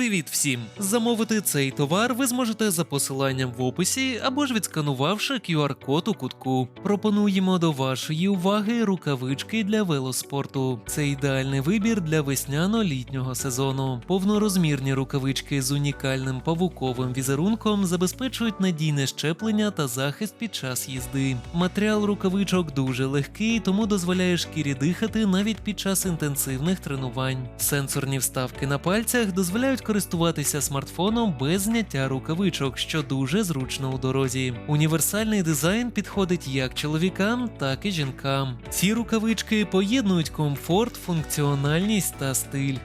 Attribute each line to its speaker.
Speaker 1: Привіт всім! Замовити цей товар ви зможете за посиланням в описі або ж відсканувавши QR-код у кутку. Пропонуємо до вашої уваги рукавички для велоспорту. Це ідеальний вибір для весняно-літнього сезону. Повнорозмірні рукавички з унікальним павуковим візерунком забезпечують надійне щеплення та захист під час їзди. Матеріал рукавичок дуже легкий, тому дозволяє шкірі дихати навіть під час інтенсивних тренувань. Сенсорні вставки на пальцях дозволяють користуватися смартфоном без зняття рукавичок, що дуже зручно у дорозі. Універсальний дизайн підходить як чоловікам, так і жінкам. Ці рукавички поєднують комфорт, функціональність та стиль.